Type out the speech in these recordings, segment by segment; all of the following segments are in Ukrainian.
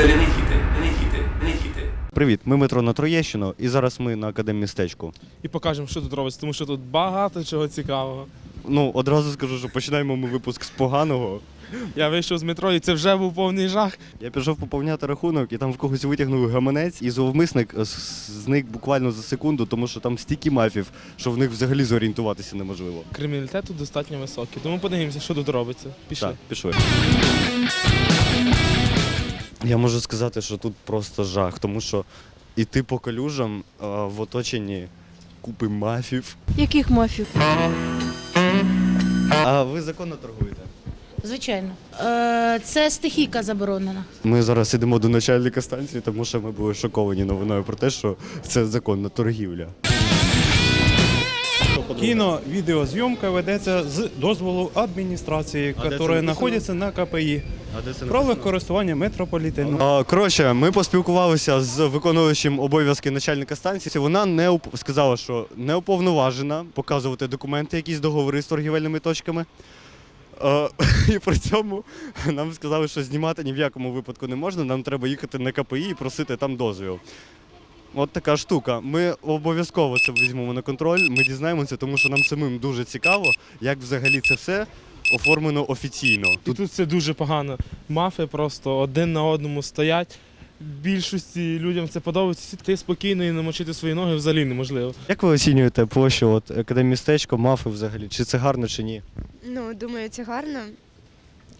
Перенедіти, перенедіти, перенедіти. Привіт, ми метро на Троєщину, і зараз ми на академмістечку. і покажемо, що тут робиться, тому що тут багато чого цікавого. Ну, одразу скажу, що починаємо ми випуск з поганого. Я вийшов з метро, і це вже був повний жах. Я пішов поповняти рахунок, і там в когось витягнув гаманець, і зловмисник зник буквально за секунду, тому що там стільки мафів, що в них взагалі зорієнтуватися неможливо. Криміналітет тут достатньо високий. Тому подивимося, що тут робиться. Пішли. Так, пішли. Я можу сказати, що тут просто жах, тому що іти по калюжам а, в оточенні купи мафів. Яких мафів? А ви законно торгуєте? Звичайно. Е, це стихійка заборонена. Ми зараз йдемо до начальника станції, тому що ми були шоковані новиною про те, що це законна торгівля. Кіно, відеозйомка ведеться з дозволу адміністрації, яка знаходиться на КПІ. Де це метрополітену. А, Коротше, ми поспілкувалися з виконуючим обов'язки начальника станції. Вона не уп- сказала, що не уповноважена показувати документи, якісь договори з торгівельними точками. І при цьому нам сказали, що знімати ні в якому випадку не можна. Нам треба їхати на КПІ і просити там дозвіл. От така штука. Ми обов'язково це візьмемо на контроль. Ми дізнаємося, тому що нам самим дуже цікаво, як взагалі це все оформлено офіційно. І тут це дуже погано. Мафи просто один на одному стоять. Більшості людям це подобається сидіти спокійно і намочити свої ноги взагалі неможливо. Як ви оцінюєте площу от академмістечко, мафи взагалі? Чи це гарно, чи ні? Ну, думаю, це гарно.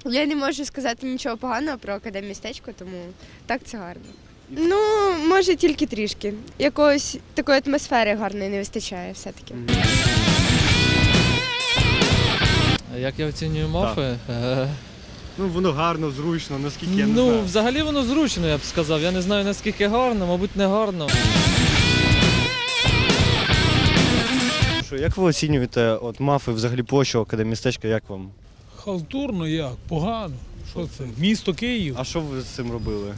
Я не можу сказати нічого поганого про академмістечко, тому так це гарно. Ну, може, тільки трішки. Якоїсь такої атмосфери гарної не вистачає все-таки. Як я оцінюю мафи? Е, Ну воно гарно, зручно, наскільки я не ну, знаю. взагалі воно зручно, я б сказав. Я не знаю наскільки гарно, мабуть, не гарно. Що, як ви оцінюєте от мафи взагалі площу академмістечка, як вам? Халтурно як? Погано. Що це? Місто Київ? А що ви з цим робили?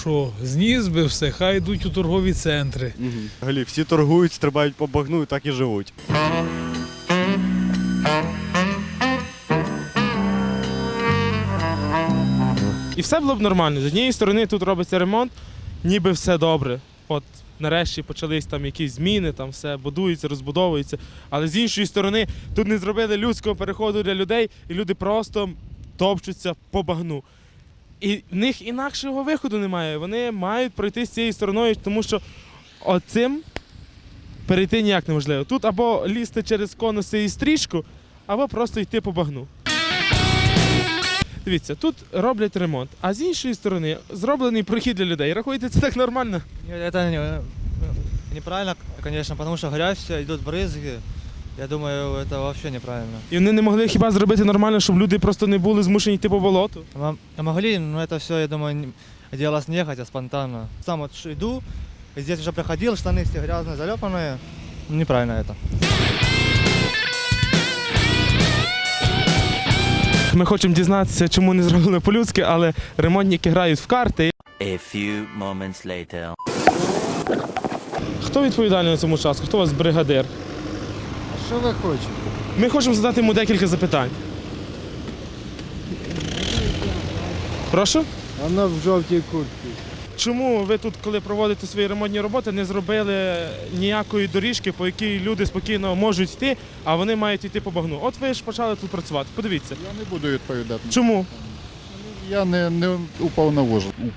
Що? Зніс би все, хай йдуть у торгові центри. Угу. Взагалі, всі торгують, стрибають по багну і так і живуть. І все було б нормально. З однієї сторони тут робиться ремонт, ніби все добре. От нарешті почались там якісь зміни, там все будується, розбудовується. Але з іншої сторони, тут не зробили людського переходу для людей, і люди просто топчуться по багну. І в них інакшого виходу немає. Вони мають пройти з цією стороною, тому що оцим перейти ніяк неможливо. Тут або лізти через конуси і стрічку, або просто йти по багну. Дивіться, тут роблять ремонт, а з іншої сторони зроблений прохід для людей. Рахуєте, це так нормально? Это не- неправильно, конечно, потому что грязь, вся, идут брызги. Я думаю, это вообще неправильно. І вони не могли хіба зробити нормально, щоб люди просто не були змушені йти по болоту. М- Могли, но это все, я думаю, не- делалось нехотя, спонтанно. Сам вот ш- иду, и здесь уже проходил, штаны все грязные, заляпанные. Неправильно это. Ми хочемо дізнатися, чому не зробили по-людськи, але ремонтники грають в карти. A few moments later. Хто відповідальний на цьому часу? Хто у вас бригадир? Що ви хочете? Ми хочемо задати йому декілька запитань. Прошу? Вона в жовтій куртці. Чому ви тут, коли проводите свої ремонтні роботи, не зробили ніякої доріжки, по якій люди спокійно можуть йти, а вони мають йти по багну? От ви ж почали тут працювати. Подивіться. Я не буду відповідати. Чому? Я не, не уповноважений.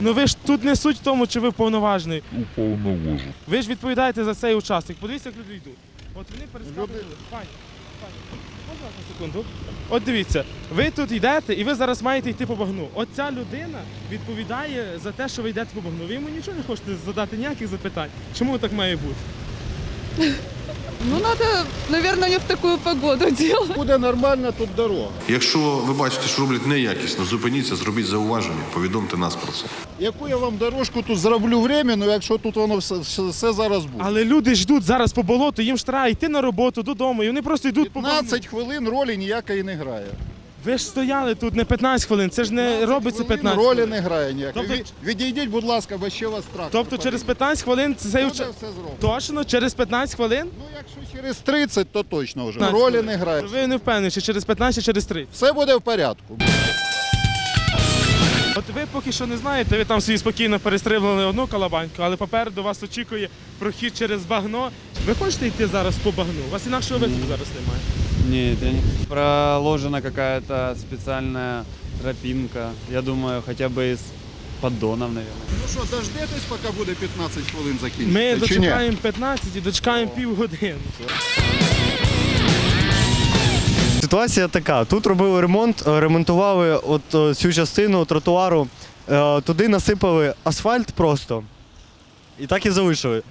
Ну ви ж тут не суть в тому, чи ви вповноважений. Уповноважений. Ви ж відповідаєте за цей участок. Подивіться, як люди йдуть. От вони перескакують. Пані, пані, на секунду? От дивіться, ви тут йдете і ви зараз маєте йти по багну. От ця людина відповідає за те, що ви йдете по багну. Ви йому нічого не хочете задати ніяких запитань. Чому так має бути? Ну, треба, мабуть, не в таку погоду делать. Буде нормальна тут дорога. Якщо ви бачите, що роблять неякісно, зупиніться, зробіть зауваження, повідомте нас про це. Яку я вам дорожку тут зроблю временно, якщо тут воно все, все, все зараз буде. Але люди ждуть зараз по болоту, їм ж треба йти на роботу, додому, і вони просто йдуть по багну. 15 хвилин ролі ніякої не грає. Ви ж стояли тут не 15 хвилин, це ж не робиться Хвилин 15 Ролі не грає ніякої. Від- Відійдіть, будь ласка, бо ще вас трактор. Тобто через поїде. 15 хвилин цей Буде уча... все зроблено. Точно, через 15 хвилин? Ну, якщо через 30, то точно вже. 15 Ролі хвилин. не грає. Ви не впевнені, чи через 15, чи через 30. Все буде в порядку. От ви поки що не знаєте, ви там собі спокійно перестрибнули одну калабаньку, але попереду вас очікує прохід через багно. Ви хочете йти зараз по багну? У вас інакшого виходу зараз немає. Нет, я не... проложена какая-то специальная тропинка. Я думаю, хотя бы из поддонов, наверное. Ну що, дождетесь, поки буде 15 хвилин закінчиться? Ми чи ні? дочекаємо 15 і дочекаємо півгодини. Ситуація така: тут робили ремонт, е, ремонтували от е, цю частину тротуару, е, туди насипали асфальт просто. І так і залишили.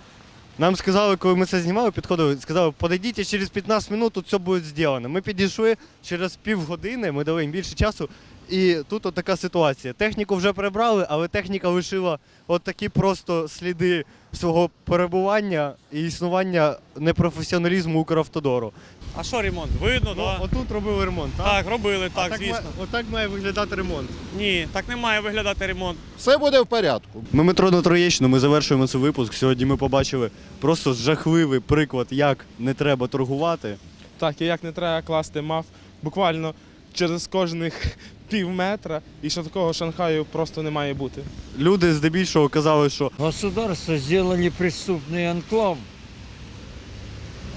Нам сказали, коли ми це знімали, підходили, сказали, подійдіть через 15 минут, тут все буде зроблено. Ми підійшли через півгодини, ми дали їм більше часу. І тут така ситуація. Техніку вже прибрали, але техніка лишила такі просто сліди свого перебування і існування непрофесіоналізму Укравтодору. А що ремонт? Видно, Ну, отут робили ремонт, так? Так, робили, А ма- Отак має виглядати ремонт. Ні, так не має виглядати ремонт. Все буде в порядку. Ми метро на Троєщину, ми завершуємо цей випуск. Сьогодні ми побачили просто жахливий приклад, як не треба торгувати. Так, і як не треба класти мав буквально через кожних пів метра, і що такого Шанхаю просто не має бути. Люди здебільшого казали, що Государство сделали преступный анклав.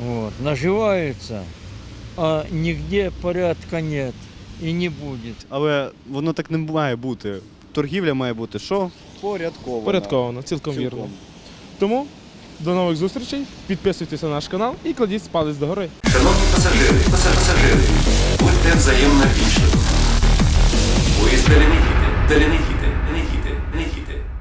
Вот, наживаются, а нигде порядка нет и не будет. але воно так не має бути. Торгівля має бути що? Порядково. Порядковано, цілком вірно. Тому до нових зустрічей, підписуйтесь на наш канал і кладіть палець догори. Шановні пасажири, паса- пасажири, будьте взаємно вічливими. Поїзд далі не